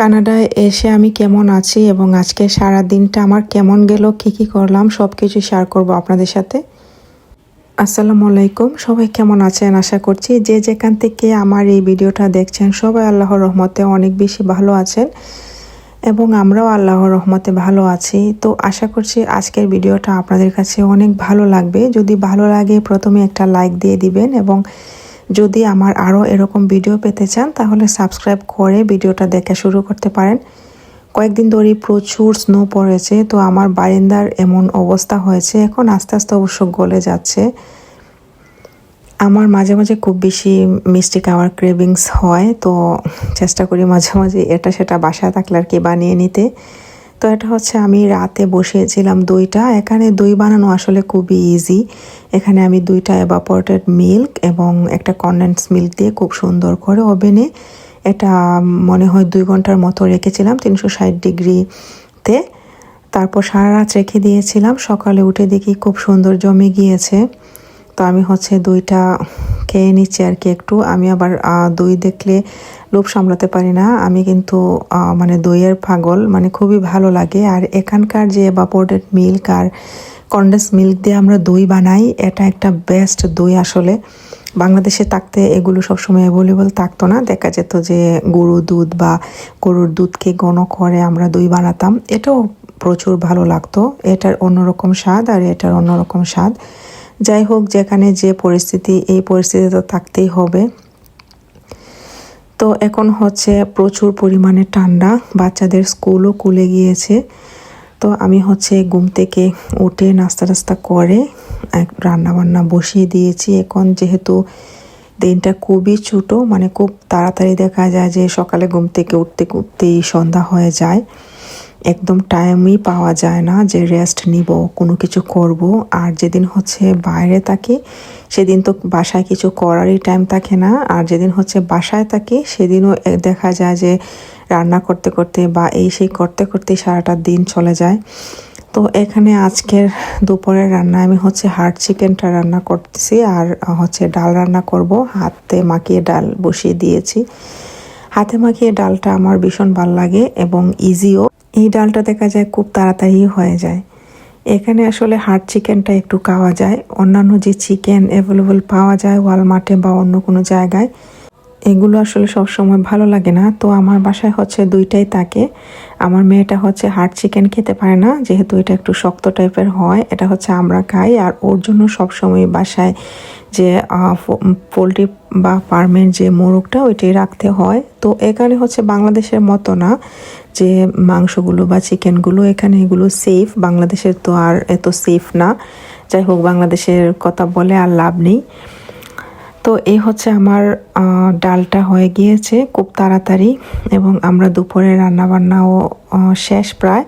কানাডায় এসে আমি কেমন আছি এবং আজকে সারা দিনটা আমার কেমন গেল, কী কী করলাম সব কিছু শেয়ার করব আপনাদের সাথে। আসসালামু আলাইকুম, সবাই কেমন আছেন? আশা করছি যে যেখান থেকে আমার এই ভিডিওটা দেখছেন, সবাই আল্লাহর রহমতে অনেক বেশি ভালো আছেন এবং আমরাও আল্লাহর রহমতে ভালো আছি। তো আশা করছি আজকের ভিডিওটা আপনাদের কাছে অনেক ভালো লাগবে। যদি ভালো লাগে, প্রথমে একটা লাইক দিয়ে দিবেন এবং যদি আমার আরও এরকম ভিডিও পেতে চান, তাহলে সাবস্ক্রাইব করে ভিডিওটা দেখা শুরু করতে পারেন। কয়েকদিন ধরেই প্রচুর স্নো পড়েছে, তো আমার বারিন্দার এমন অবস্থা হয়েছে, এখন আস্তে আস্তে অবশ্য গলে যাচ্ছে। আমার মাঝে মাঝে খুব বেশি মিষ্টি খাওয়ার ক্রেভিংস হয়, তো চেষ্টা করি মাঝে মাঝে এটা সেটা বাসায় থাকলে আর কি বানিয়ে নিতে। তো এটা হচ্ছে আমি রাতে বসিয়েছিলাম দইটা। এখানে দই বানানো আসলে খুবই ইজি এখানে আমি দুইটা এভাপোরেটেড মিল্ক এবং একটা কন্ডেন্স মিল্ক দিয়ে খুব সুন্দর করে ওভেনে এটা মনে হয় দুই ঘণ্টার মতো রেখেছিলাম, তিনশো ষাট ডিগ্রিতে। তারপর সারা রাত রেখে দিয়েছিলাম। সকালে উঠে দেখি খুব সুন্দর জমে গিয়েছে। তো আমি হচ্ছে দইটা খেয়ে নিচ্ছি আর কি একটু। আমি আবার দই দেখলে লোভ সামলাতে পারি না। আমি কিন্তু মানে দইয়ের পাগল মানে খুবই ভালো লাগে। আর এখানকার যে এভাপোরেটেড মিল্ক আর কন্ডেন্স মিল্ক দিয়ে আমরা দই বানাই, এটা একটা বেস্ট দই আসলে। বাংলাদেশে থাকতে এগুলো সবসময় অ্যাভেলেবল থাকতো না। দেখা যেত যে গরু দুধ বা গরুর দুধকে গণ করে আমরা দই বানাতাম। এটাও প্রচুর ভালো লাগতো। এটার অন্যরকম স্বাদ আর এটার অন্যরকম স্বাদ। যাই হোক, যেখানে যে পরিস্থিতি, এই পরিস্থিতি তো থাকতেই হবে। তো এখন হচ্ছে প্রচুর পরিমাণে ঠান্ডা, বাচ্চাদের স্কুলও খুলে গিয়েছে। তো আমি হচ্ছে ঘুম থেকে উঠে নাস্তা টাস্তা করে রান্না বান্না বসিয়ে দিয়েছি। এখন যেহেতু দিনটা খুবই ছোটো মানে খুব তাড়াতাড়ি দেখা যায় যে সকালে ঘুম থেকে উঠতে, উঠতেই সন্ধ্যা হয়ে যায়। একদম টাইমই পাওয়া যায় না যে রেস্ট নিব, কোনো কিছু করব। আর যেদিন হচ্ছে বাইরে থাকি, সেদিন তো বাসায় কিছু করারই টাইম থাকে না। আর যেদিন হচ্ছে বাসায় থাকি, সেদিনও দেখা যায় যে রান্না করতে করতে বা এই সেই করতে করতে সারাটা দিন চলে যায়। তো এখানে আজকের দুপুরের রান্না আমি হচ্ছে হার্ড চিকেনটা রান্না করতেছি। আর হচ্ছে ডাল রান্না করব। হাতে মাখিয়ে ডাল বসিয়ে দিয়েছি। হাতে মাখিয়ে ডালটা আমার ভীষণ ভালো লাগে এবং ইজিও এই ডালটা দেখা যায় খুব তাড়াতাড়ি হয়ে যায়। এখানে আসলে হার্ড চিকেনটা একটু খাওয়া যায়। অন্যান্য যে চিকেন অ্যাভেলেবল পাওয়া যায় ওয়ালমার্টে বা অন্য কোনো জায়গায় এগুলো আসলে সবসময় ভালো লাগে না। তো আমার বাসায় হচ্ছে দুইটাই থাকে। আমার মেয়েটা হচ্ছে হার্ড চিকেন খেতে পারে না, যেহেতু এটা একটু শক্ত টাইপের হয়। এটা হচ্ছে আমরা খাই, আর ওর জন্য সবসময় বাসায় যে পোলট্রি বা ফার্মের যে মোরগটা, ওইটাই রাখতে হয়। তো এখানে হচ্ছে বাংলাদেশের মতো না যে মাংসগুলো বা চিকেনগুলো এখানে এগুলো সেফ বাংলাদেশের তো আর এত সেফ না। যাই হোক, বাংলাদেশের কথা বলে আর লাভ নেই। তো এই হচ্ছে আমার ডালটা হয়ে গিয়েছে খুব তাড়াতাড়ি এবং আমরা দুপুরে রান্নাবান্নাও শেষ প্রায়।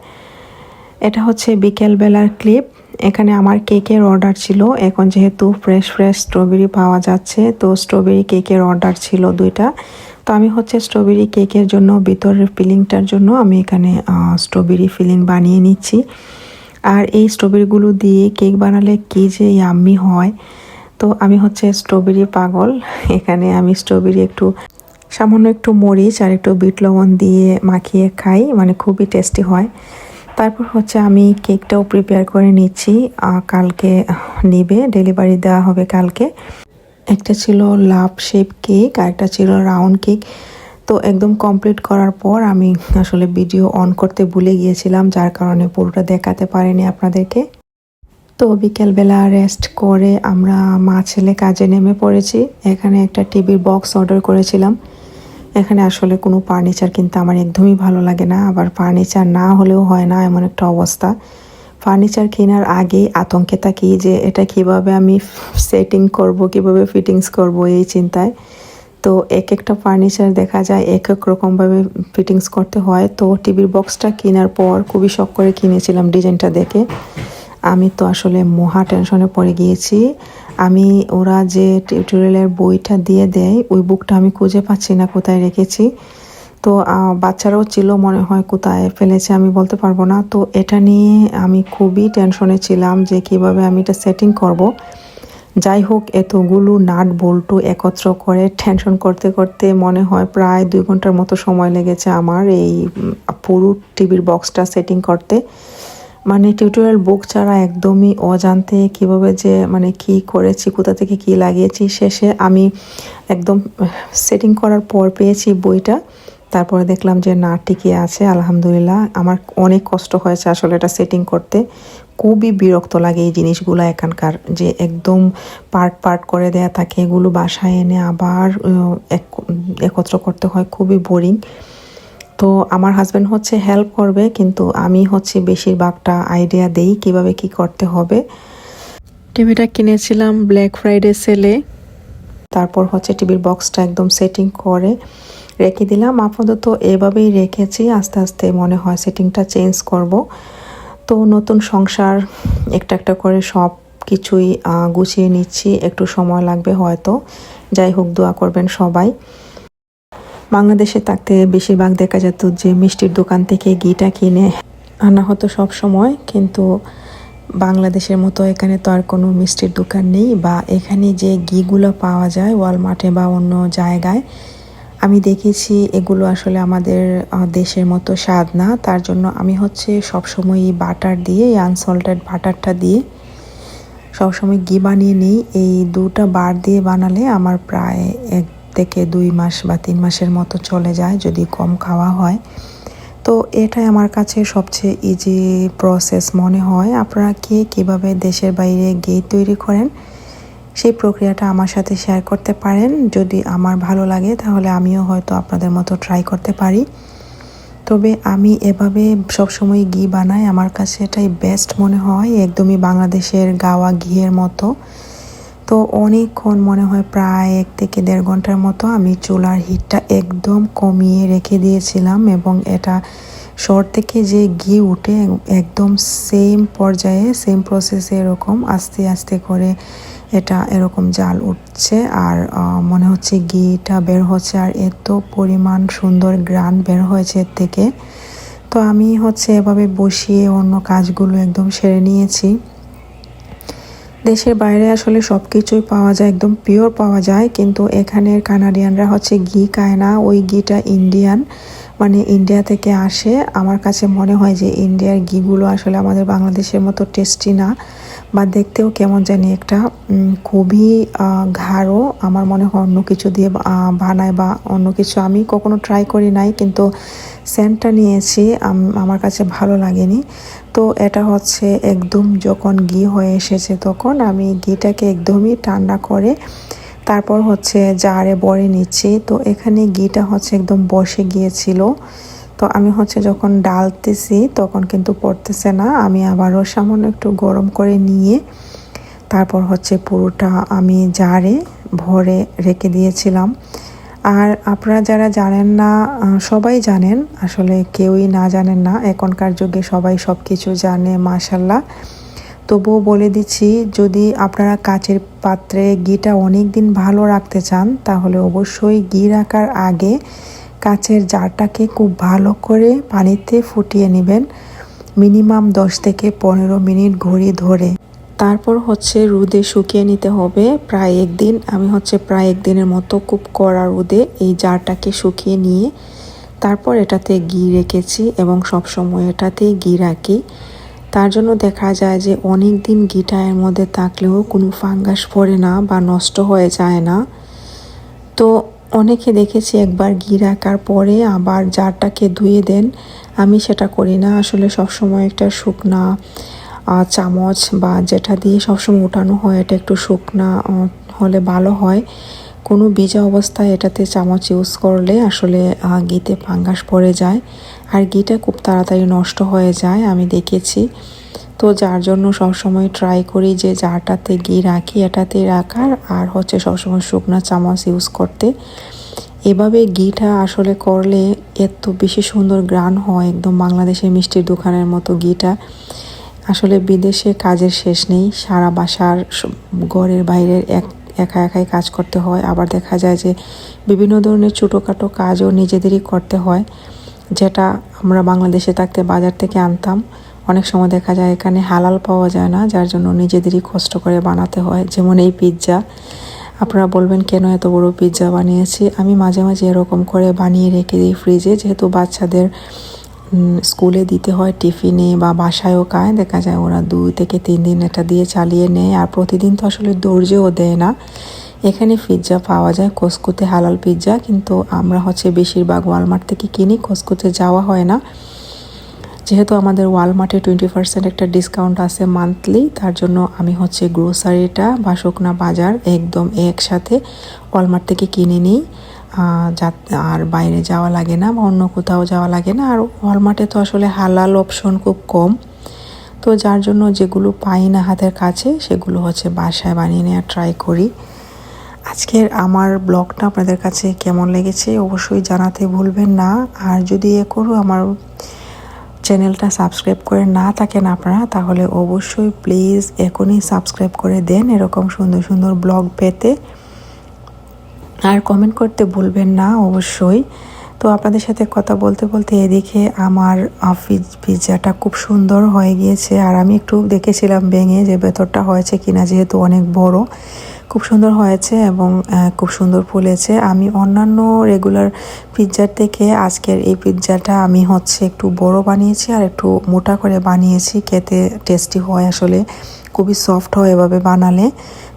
এটা হচ্ছে বিকেলবেলার ক্লিপ। এখানে আমার কেকের অর্ডার ছিল। এখন যেহেতু ফ্রেশ ফ্রেশ স্ট্রবেরি পাওয়া যাচ্ছে, তো স্ট্রবেরি কেকের অর্ডার ছিল দুইটা। তো আমি হচ্ছে স্ট্রবেরি কেকের জন্য, ভিতরের ফিলিংটার জন্য আমি এখানে স্ট্রবেরি ফিলিং বানিয়ে নিচ্ছি। আর এই স্ট্রবেরিগুলো দিয়ে কেক বানালে কী যে ইয়াম্মি হয়। তো আমি হচ্ছে স্ট্রবেরি পাগল। এখানে আমি স্ট্রবেরি একটু, সামান্য একটু মরিচ আর একটু বিট লবণ দিয়ে মাখিয়ে খাই মানে খুবই টেস্টি হয়। তারপর হচ্ছে আমি কেকটাও প্রিপেয়ার করে নিচ্ছি কালকে নিবে ডেলিভারি দেওয়া হবে কালকে। একটা ছিল লাভ শেপ কেক আর একটা ছিল রাউন্ড কেক তো একদম কমপ্লিট করার পর আমি আসলে ভিডিও অন করতে ভুলে গিয়েছিলাম, যার কারণে পুরোটা দেখাতে পারিনি আপনাদেরকে। তো বিকেলবেলা রেস্ট করে আমরা মা ছেলে কাজে নেমে পড়েছি। এখানে একটা টিভির বক্স অর্ডার করেছিলাম। এখানে আসলে কোনো ফার্নিচার কিনতে আমার একদমই ভালো লাগে না। আবার ফার্নিচার না হলেও হয় না, এমন একটা অবস্থা। ফার্নিচার কেনার আগেই আতঙ্কে থাকি যে এটা কীভাবে আমি সেটিং করব, কীভাবে ফিটিংস করব এই চিন্তায়। তো এক একটা ফার্নিচার দেখা যায় এক এক রকমভাবে ফিটিংস করতে হয়। তো টিভির বক্সটা কেনার পর খুবই শখ করে কিনেছিলাম ডিজাইনটা দেখে। আমি তো আসলে মহা টেনশনে পড়ে গিয়েছি। আমি, ওরা যে টিউটোরিয়ালের বইটা দিয়ে দেয়, ওই বুকটা আমি খুঁজে পাচ্ছি না কোথায় রেখেছি। তো বাচ্চারাও ছিল, মনে হয় কোথায় ফেলেছে আমি বলতে পারব না। তো, এটা নিয়ে আমি খুবই টেনশনে ছিলাম যে কীভাবে আমি এটা সেটিং করব। যাই হোক, এতগুলো নাট বল্টু একত্র করে টেনশন করতে করতে মনে হয় প্রায় দুই ঘণ্টার মতো সময় লেগেছে আমার এই পুরো টিভির বক্সটা সেটিং করতে। মানে টিউটোরিয়াল বুক ছাড়া একদমই অজান্তে কীভাবে যে মানে কি করেছি, কোথা থেকে কি লাগিয়েছি, শেষে আমি একদম সেটিং করার পর পেয়েছি বইটা। তারপরে দেখলাম যে, না টিকে আছে, আলহামদুলিল্লাহ। আমার অনেক কষ্ট হয়েছে আসলে এটা সেটিং করতে। খুবই বিরক্ত লাগে এই জিনিসগুলো এখানকার, যে একদম পার্ট পার্ট করে দেয়া থাকে, এগুলো বাসায় এনে আবার এক- একত্র করতে হয়, খুবই বোরিং তো আমার হাজব্যান্ড হচ্ছে হেল্প করবে কিন্তু আমি হচ্ছে বেশিরভাগটা আইডিয়া দেই কীভাবে কি করতে হবে। টিভিটা কিনেছিলাম ব্ল্যাক ফ্রাইডে সেলে তারপর হচ্ছে টিভির বক্সটা একদম সেটিং করে রেখে দিলাম। আপাতত এভাবেই রেখেছি আস্তে আস্তে মনে হয় সেটিংটা চেঞ্জ করব। তো নতুন সংসার একটা একটা করে সব কিছুই গুছিয়ে নিচ্ছি একটু সময় লাগবে হয়তো। যাই হোক দোয়া করবেন সবাই। বাংলাদেশে থাকতে বেশিরভাগ দেখা যেত যে মিষ্টির দোকান থেকে ঘিটা কিনে আনা হতো সব সময়, কিন্তু বাংলাদেশের মতো এখানে তো আর কোনো মিষ্টির দোকান নেই বা এখানে যে ঘিগুলো পাওয়া যায় ওয়ালমার্টে বা অন্য জায়গায়, আমি দেখেছি এগুলো আসলে আমাদের দেশের মতো স্বাদ না। তার জন্য আমি হচ্ছে সবসময় বাটার দিয়ে, আনসল্টেড বাটারটা দিয়ে সবসময় ঘি বানিয়ে নিই। এই দুটা বার দিয়ে বানালে আমার প্রায় এক থেকে দুই মাস বা তিন মাসের মতো চলে যায় যদি কম খাওয়া হয়। তো এটাই আমার কাছে সবচেয়ে ইজি প্রসেস মনে হয়। আপনারা কে কীভাবে দেশের বাইরে ঘি তৈরি করেন, সেই প্রক্রিয়াটা আমার সাথে শেয়ার করতে পারেন। যদি আমার ভালো লাগে তাহলে আমিও হয়তো আপনাদের মতো ট্রাই করতে পারি। তবে আমি এভাবে সবসময় ঘি বানাই। আমার কাছে এটাই বেস্ট মনে হয়। একদমই বাংলাদেশের গাওয়া ঘিয়ের মতো। তো অনেকক্ষণ মনে হয় প্রায় এক থেকে দেড় ঘণ্টার মতো আমি চুলার হিটটা একদম কমিয়ে রেখে দিয়েছিলাম এবং এটা শর থেকে যে ঘি উঠে একদম সেম পর্যায়ে সেম প্রসেসে এরকম আস্তে আস্তে করে এটা এরকম জাল উঠছে আর মনে হচ্ছে ঘিটা বের হচ্ছে আর এত পরিমাণ সুন্দর গ্রান বের হয়েছে এর থেকে। তো আমি হচ্ছে এভাবে বসিয়ে অন্য কাজগুলো একদম সেরে নিয়েছি। দেশের বাইরে আসলে সব কিছুই পাওয়া যায়, একদম পিওর পাওয়া যায়। কিন্তু এখানের কানাডিয়ানরা হচ্ছে ঘি খায় না, ওই ঘিটা ইন্ডিয়ান মানে ইন্ডিয়া থেকে আসে। আমার কাছে মনে হয় যে ইন্ডিয়ার ঘিগুলো আসলে আমাদের বাংলাদেশের মতো টেস্টি না। বা দেখতেও কেমন জানি একটা খুবই আহ, ঘাড়ো আমার মনে হয় অন্য কিছু দিয়ে বানায় বা অন্য কিছু আমি কখনো ট্রাই করি নাই কিন্তু সেন্টটা নিয়েছি আমার কাছে ভালো লাগেনি। তো এটা হচ্ছে একদম যখন ঘি হয়ে এসেছে তখন আমি ঘিটাকে একদমই ঠান্ডা করে তারপর হচ্ছে জারে বড়ে নিচ্ছি। তো এখানে ঘিটা হচ্ছে একদম বসে গিয়েছিল। তো আমি হচ্ছে যখন ডালতেছি তখন কিন্তু পড়তেছে না। আমি আবারও সামান্য একটু গরম করে নিয়ে তারপর হচ্ছে পুরোটা আমি জারে, ভরে রেখে দিয়েছিলাম। আর আপনারা যারা জানেন না সবাই জানেন, আসলে কেউই না জানেন না, এখনকার যুগে সবাই সব কিছু জানে মাশাল্লাহ তবুও বলে দিচ্ছি, যদি আপনারা কাচের পাত্রে ঘিটা অনেক দিন ভালো রাখতে চান, তাহলে অবশ্যই ঘি রাখার আগে কাচের জারটাকে খুব ভালো করে পানিতে ফুটিয়ে নেবেন মিনিমাম দশ থেকে পনেরো মিনিট ঘড়ি ধরে। তারপর হচ্ছে রোদে শুকিয়ে নিতে হবে প্রায় একদিন। আমি হচ্ছে প্রায় একদিনের মতো খুব কড়া রোদে এই জারটাকে শুকিয়ে নিয়ে তারপর এটাতে ঘি রেখেছি এবং সব সময় এটাতে ঘি রাখি। তার জন্য দেখা যায় যে অনেক দিন ঘিটা এর মধ্যে থাকলেও কোনো ফাঙ্গাস পড়ে না বা নষ্ট হয়ে যায় না। তো অনেকে দেখেছি একবার ঘি রাখার পরে আবার জারটাকে ধুয়ে দেন। আমি সেটা করি না। আসলে সবসময় একটা শুকনা চামচ বা যেটা দিয়ে সবসময় উঠানো হয়, এটা একটু শুকনা হলে ভালো হয়। কোনো ভিজা অবস্থায় এটাতে চামচ ইউজ করলে আসলে ঘিতে ফাঙ্গাস পড়ে যায়। আর ঘিটা খুব তাড়াতাড়ি নষ্ট হয়ে যায়, আমি দেখেছি। তো যার জন্য সবসময় ট্রাই করি যে যারটাতে ঘি রাখি, এটাতে রাখার। আর হচ্ছে সবসময় শুকনো চামচ ইউজ করতে। এভাবে ঘিটা আসলে করলে এত বেশি সুন্দর গ্রান হয় একদম বাংলাদেশের মিষ্টির দোকানের মতো ঘিটা। আসলে বিদেশে কাজের শেষ নেই, সারা বাসার ঘরের বাইরের এক, একা একাই কাজ করতে হয়। আবার দেখা যায় যে বিভিন্ন ধরনের ছোটোখাটো কাজও নিজেদেরই করতে হয়, যেটা আমরা বাংলাদেশে থাকতে বাজার থেকে আনতাম। অনেক সময় দেখা যায় এখানে হালাল পাওয়া যায় না, যার জন্য নিজেদেরই কষ্ট করে বানাতে হয়। যেমন এই পিৎজা আপনারা বলবেন, কেন এত বড় পিৎজা বানিয়েছি? আমি মাঝে মাঝে এরকম করে বানিয়ে রেখে দিই ফ্রিজে যেহেতু বাচ্চাদের স্কুলে দিতে হয় টিফিনে বা বাসায়ও খায়। দেখা যায় ওরা দুই থেকে তিন দিন এটা দিয়ে চালিয়ে নেয়। আর প্রতিদিন তো আসলে দর্জেও দেয় না। এখানে পিৎজা পাওয়া যায়, কসকোতে হালাল পিৎজা কিন্তু আমরা হচ্ছে বেশিরভাগ ওয়ালমার্ট থেকে কিনি, কসকোতে যাওয়া হয় না। যেহেতু আমাদের ওয়ালমার্টে টোয়েন্টি পার্সেন্ট একটা ডিসকাউন্ট আছে মান্থলি তার জন্য আমি হচ্ছে গ্রোসারিটা বা শুকনা বাজার একদম একসাথে ওয়ালমার্ট থেকে কিনে নিই। যা আর বাইরে যাওয়া লাগে না বা অন্য কোথাও যাওয়া লাগে না। আর ওয়ালমার্টে তো আসলে হালাল অপশন খুব কম। তো যার জন্য যেগুলো পাই না হাতের কাছে, সেগুলো হচ্ছে বাসায় বানিয়ে নেওয়ার ট্রাই করি। আজকের আমার ব্লগটা আপনাদের কাছে কেমন লেগেছে অবশ্যই জানাতে ভুলবেন না। আর যদি এ করো, আমার চ্যানেলটা সাবস্ক্রাইব করে না থাকেন আপনারা, তাহলে অবশ্যই প্লিজ এখনই সাবস্ক্রাইব করে দেন এরকম সুন্দর সুন্দর ব্লগ পেতে। আর কমেন্ট করতে ভুলবেন না অবশ্যই। তো আপনাদের সাথে কথা বলতে বলতে এদিকে আমার পিৎজাটা খুব সুন্দর হয়ে গিয়েছে, আর আমি একটু দেখেছিলাম ভেঙে যে ভেতরটা হয়েছে কিনা, যেহেতু অনেক বড়। খুব সুন্দর হয়েছে এবং খুব সুন্দর ফুলেছে আমি অন্যান্য রেগুলার পিৎজার থেকে আজকের এই পিৎজাটা আমি হচ্ছে একটু বড় বানিয়েছি আর একটু মোটা করে বানিয়েছি। খেতে টেস্টি হয় আসলে, খুবই সফট হয় এভাবে বানালে।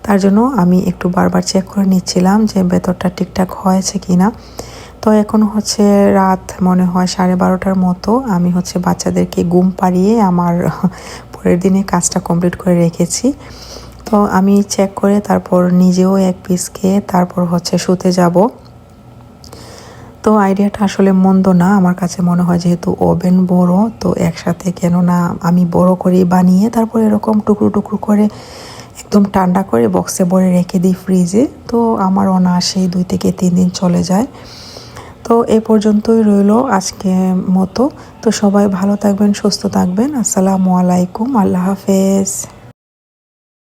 তার জন্য আমি একটু বারবার চেক করে নিচ্ছিলাম যে ভেতরটা ঠিকঠাক হয়েছে কি না তো এখন হচ্ছে রাত মনে হয় সাড়ে বারোটার মতো। আমি হচ্ছে বাচ্চাদেরকে ঘুম পাড়িয়ে আমার পরের দিনে কাজটা কমপ্লিট করে রেখেছি। তো আমি চেক করে তারপর নিজেও এক পিস খেয়ে তারপর হচ্ছে শুতে যাব। তো আইডিয়াটা আসলে মন্দ না, আমার কাছে মনে হয় যেহেতু ওভেন বড়, তো একসাথে কেননা আমি বড় করে বানিয়ে তারপর এরকম টুকরো টুকরো করে একদম ঠান্ডা করে বক্সে ভরে রেখে দিই ফ্রিজে তো আমার অনায়াসেই দুই থেকে তিন দিন চলে যায়। তো এ পর্যন্তই রইল আজকে মতো। তো সবাই ভালো থাকবেন, সুস্থ থাকবেন। আসসালামু আলাইকুম, আল্লাহ হাফেজ।